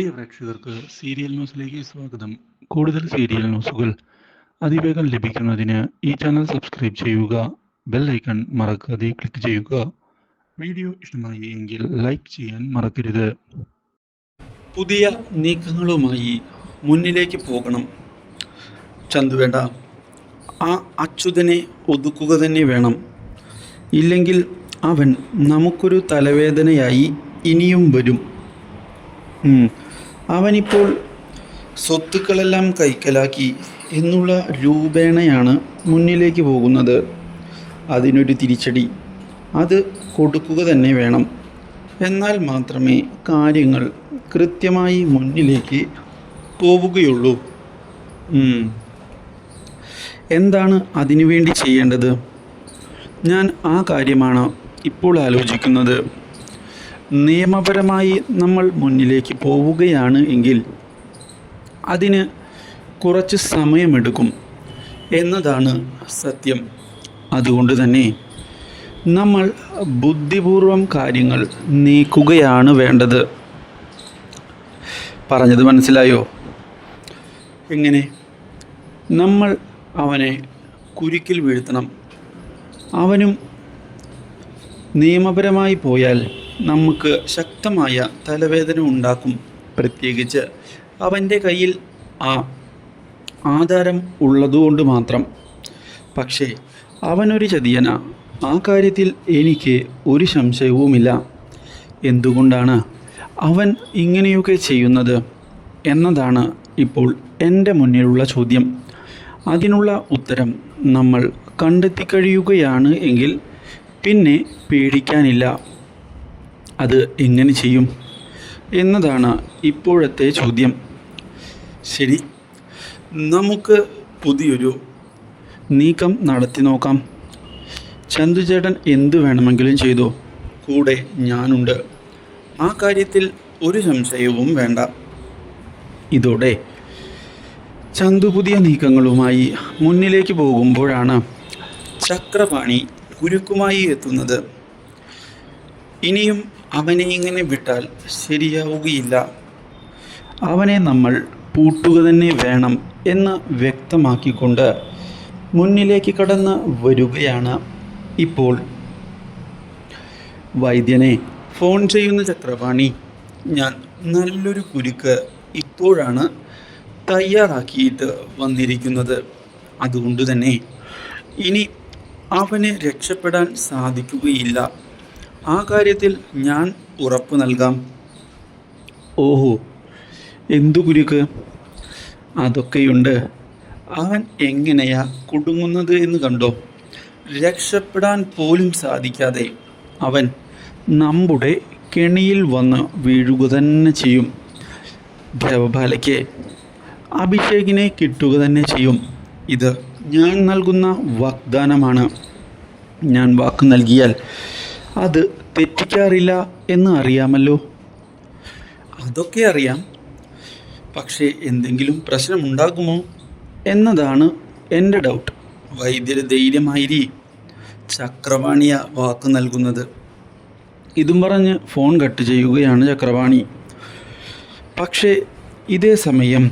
പ്രിയ പ്രേക്ഷകർക്ക് സീരിയൽ ന്യൂസിലേക്ക് സ്വാഗതം. കൂടുതൽ സീരിയൽ ന്യൂസുകൾ അതിവേഗം ലഭിക്കുന്നതിന് ഈ ചാനൽ സബ്സ്ക്രൈബ് ചെയ്യുക ബെൽ ഐക്കൺ മറക്കാതെ ക്ലിക്ക് ചെയ്യുക. വീഡിയോ ഇഷ്ടമായി എങ്കിൽ ലൈക്ക് ചെയ്യാൻ മറക്കരുത്. പുതിയ നീക്കങ്ങളുമായി മുന്നിലേക്ക് പോകണം. ചന്തുവേണ്ട ആ അച്യുതനെ ഒതുക്കുക തന്നെ വേണം. ഇല്ലെങ്കിൽ അവൻ നമുക്കൊരു തലവേദനയായി ഇനിയും വരും. അവനിപ്പോൾ സ്വത്തുക്കളെല്ലാം കൈക്കലാക്കി എന്നുള്ള രൂപേണയാണ് മുന്നിലേക്ക് പോകുന്നത്. അതിനൊരു തിരിച്ചടി. അത് കൊടുക്കുക തന്നെ വേണം. എന്നാൽ മാത്രമേ കാര്യങ്ങൾ കൃത്യമായി മുന്നിലേക്ക് പോവുകയുള്ളൂ. എന്താണ് അതിനുവേണ്ടി ചെയ്യേണ്ടത്? ഞാൻ ആ കാര്യമാണ് ഇപ്പോൾ ആലോചിക്കുന്നത്. നിയമപരമായി നമ്മൾ മുന്നിലേക്ക് പോവുകയാണ് എങ്കിൽ അതിന് കുറച്ച് സമയമെടുക്കും എന്നതാണ് സത്യം. അതുകൊണ്ട് തന്നെ നമ്മൾ ബുദ്ധിപൂർവം കാര്യങ്ങൾ നീക്കുകയാണ് വേണ്ടത്. പറഞ്ഞത് മനസ്സിലായോ? എങ്ങനെ? നമ്മൾ അവനെ കുരുക്കിൽ വീഴ്ത്തണം. അവനും നിയമപരമായി പോയാൽ നമുക്ക് ശക്തമായ തലവേദന ഉണ്ടാക്കും. പ്രത്യേകിച്ച് അവന്റെ കയ്യിൽ ആ ആധാരം ഉള്ളതുകൊണ്ട് മാത്രം. പക്ഷേ അവനൊരു ചതിയന. ആ കാര്യത്തിൽ എനിക്ക് ഒരു സംശയവുമില്ല. എന്തുകൊണ്ടാണ് അവൻ ഇങ്ങനെയൊക്കെ ചെയ്യുന്നത് എന്നതാണ് ഇപ്പോൾ എന്റെ മുന്നിലുള്ള ചോദ്യം. അതിനുള്ള ഉത്തരം നമ്മൾ കണ്ടെത്തി കഴിയുകയാണ് എങ്കിൽ പിന്നെ പേടിക്കാനില്ല. അത് എങ്ങനെ ചെയ്യും? എന്നതാണ് ഇപ്പോഴത്തെ ചോദ്യം. ശരി നമുക്ക് പുതിയൊരു നീക്കം നടത്തി നോക്കാം. ചന്തുചേട്ടൻ എന്തു വേണമെങ്കിലും ചെയ്തു. കൂടെ ഞാനുണ്ട്. ആ കാര്യത്തിൽ ഒരു സംശയവും വേണ്ട. ഇതോടെ ചന്തു പുതിയ നീക്കങ്ങളുമായി മുന്നിലേക്ക് പോകുമ്പോഴാണ് ചക്രപാണി കുരുക്കുമായി എത്തുന്നത്. ഇനിയും അവനെ ഇങ്ങനെ വിട്ടാൽ ശരിയാവുകയില്ല. അവനെ നമ്മൾ പൂട്ടുക തന്നെ വേണം എന്ന് വ്യക്തമാക്കിക്കൊണ്ട് മുന്നിലേക്ക് കടന്ന് വരികയാണ് ഇപ്പോൾ. വൈദ്യനെ ഫോൺ ചെയ്യുന്ന ചക്രപാണി ഞാൻ നല്ലൊരു കുരുക്ക് ഇപ്പോഴാണ് തയ്യാറാക്കിയിട്ട് വന്നിരിക്കുന്നത്. അതുകൊണ്ട് തന്നെ ഇനി അവന് രക്ഷപ്പെടാൻ സാധിക്കുകയില്ല. ആ കാര്യത്തിൽ ഞാൻ ഉറപ്പ് നൽകാം. ഓഹോ എന്തു കുരുക്ക്? അതൊക്കെയുണ്ട്. അവൻ എങ്ങനെയാ കുടുങ്ങുന്നത് എന്ന് കണ്ടോ? രക്ഷപ്പെടാൻ പോലും സാധിക്കാതെ അവൻ നമ്മുടെ കെണിയിൽ വന്ന് വീഴുക തന്നെ ചെയ്യും. ദേവബാലയ്ക്ക് അഭിഷേകിനെ കിട്ടുക തന്നെ ചെയ്യും. ഇത് ഞാൻ നൽകുന്ന വാഗ്ദാനമാണ്. ഞാൻ വാക്ക് നൽകിയാൽ അത് തെറ്റിക്കാറില്ല എന്ന് അറിയാമല്ലോ. അതൊക്കെ അറിയാം. പക്ഷേ എന്തെങ്കിലും പ്രശ്നമുണ്ടാകുമോ എന്നതാണ് എന്റെ ഡൗട്ട് വൈദ്യര് ധൈര്യമായിരി ചക്രവാണിയ വാക്ക് നൽകുന്നത്. ഇതും പറഞ്ഞ് ഫോൺ കട്ട് ചെയ്യുകയാണ് ചക്രവാണി. പക്ഷേ ഇതേ സമയം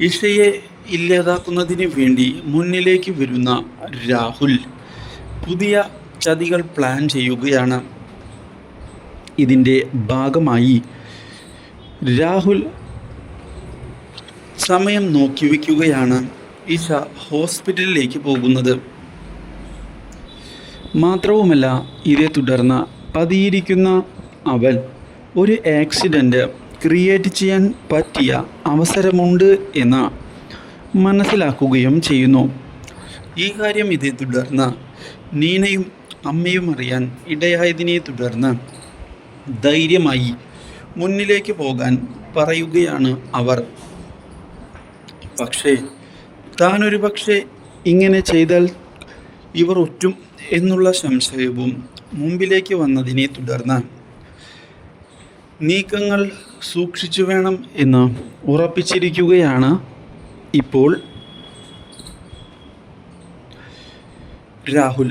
ഇഷയെ ഇല്ലാതാക്കുന്നതിന് വേണ്ടി മുന്നിലേക്ക് വരുന്ന രാഹുൽ പുതിയ ചതികൾ പ്ലാൻ ചെയ്യുകയാണ്. ഇതിന്റെ ഭാഗമായി രാഹുൽ സമയം നോക്കി വയ്ക്കുകയാണ് ഇഷ ഹോസ്പിറ്റലിലേക്ക് പോകുന്നത്. മാത്രവുമല്ല ഇതേ തുടർന്ന് പതിയിരിക്കുന്ന അവൻ ഒരു ആക്സിഡന്റ് ക്രിയേറ്റ് ചെയ്യാൻ പറ്റിയ അവസരമുണ്ട് എന്ന് മനസ്സിലാക്കുകയും ചെയ്യുന്നു. ഈ കാര്യം ഇതേ തുടർന്ന് നീനയും അമ്മയും അറിയാൻ ഇടയായതിനെ തുടർന്ന് ധൈര്യമായി മുന്നിലേക്ക് പോകാൻ പറയുകയാണ് അവർ. പക്ഷേ താനൊരു പക്ഷേ ഇങ്ങനെ ചെയ്താൽ ഇവർ ഒറ്റും എന്നുള്ള സംശയവും മുമ്പിലേക്ക് വന്നതിനെ തുടർന്ന് നീക്കങ്ങൾ സൂക്ഷിച്ചു വേണം എന്ന് ഉറപ്പിച്ചിരിക്കുകയാണ് ഇപ്പോൾ Rahul.